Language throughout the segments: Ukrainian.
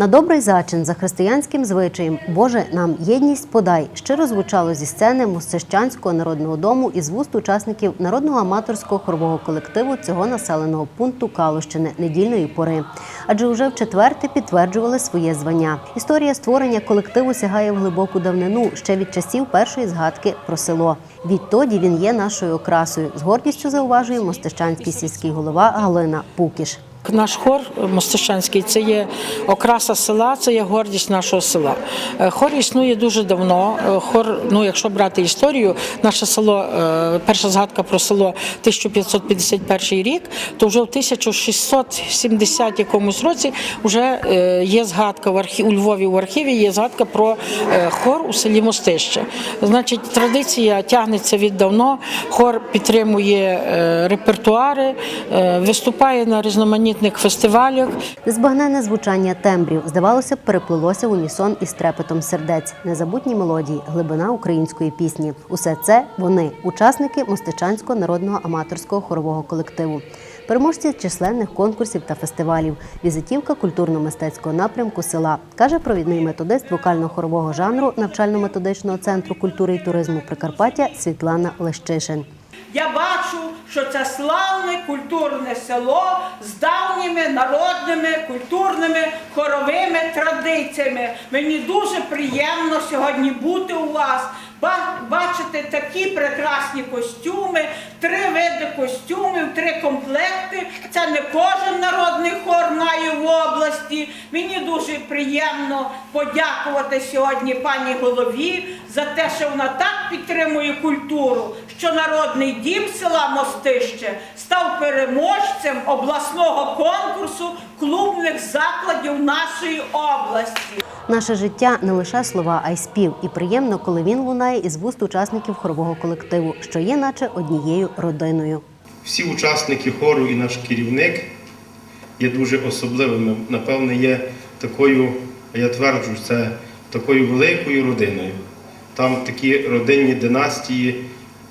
На добрий зачин за християнським звичаєм Боже нам єдність подай щиро звучало зі сцени Мостищанського народного дому із вуст учасників народного аматорського хорового колективу цього населеного пункту Калущини недільної пори. Адже уже в четверте підтверджували своє звання. Історія створення колективу сягає в глибоку давнину ще від часів першої згадки про село. Відтоді він є нашою окрасою. З гордістю зауважує мостищанський сільський голова Галина Пукіш. Наш хор Мостищанський це є окраса села, це є гордість нашого села. Е, Хор існує дуже давно. Е, Хор, ну якщо брати історію, наше село, е, перша згадка про село 1551 рік, то вже в 1670 якомусь році вже є згадка в архі... у Львові в архіві. Є згадка про хор у селі Мостище. Значить, традиція тягнеться віддавно. Хор підтримує репертуари, виступає на різноманітних фестивалях. Незбагненне звучання тембрів, здавалося б, переплилося в унісон із трепетом сердець, незабутні мелодії, глибина української пісні. Усе це вони, учасники Мостичанського народного аматорського хорового колективу. Переможці численних конкурсів та фестивалів, візитівка культурно-мистецького напрямку села, каже провідний методист вокально-хорового жанру навчально-методичного центру культури і туризму Прикарпаття Світлана Лещишин. Я бачу, що це славне культурне село з давніми народними культурними хоровими традиціями. Мені дуже приємно сьогодні бути у вас, ба- бачити такі прекрасні костюми, три види костюмів, три комплекти. Це не кожен народний хор має в області. Мені дуже приємно подякувати сьогодні пані голові за те, що вона так підтримує культуру, що народний дім села Мостище став переможцем обласного конкурсу клубних закладів нашої області. Наше життя не лише слова, а й спів. І приємно, коли він лунає із вуст учасників хорового колективу, що є, наче однією родиною. Всі учасники хору і наш керівник є дуже особливими. Напевне, є такою, я тверджу, це такою великою родиною. Там такі родинні династії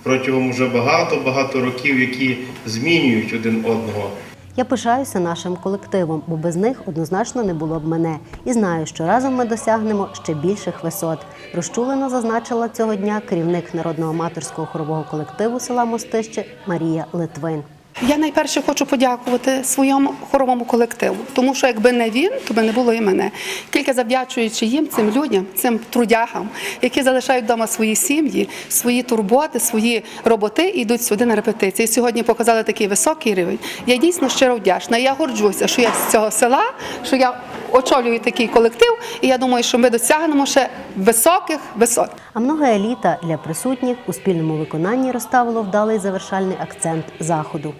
протягом уже багато-багато років, які змінюють один одного. Я пишаюся нашим колективом, бо без них однозначно не було б мене. І знаю, що разом ми досягнемо ще більших висот. Розчулено зазначила цього дня керівник народного аматорського хорового колективу села Мостище Марія Литвин. Я найперше хочу подякувати своєму хоровому колективу, тому що якби не він, то би не було і мене. Тільки завдячуючи їм, цим людям, цим трудягам, які залишають вдома свої сім'ї, свої турботи, свої роботи і йдуть сюди на репетиції. Сьогодні показали такий високий рівень. Я дійсно щиро вдячна. Я горджуся, що я з цього села, що я очолюю такий колектив, і я думаю, що ми досягнемо ще високих висот. А много еліта для присутніх у спільному виконанні розставило вдалий завершальний акцент заходу.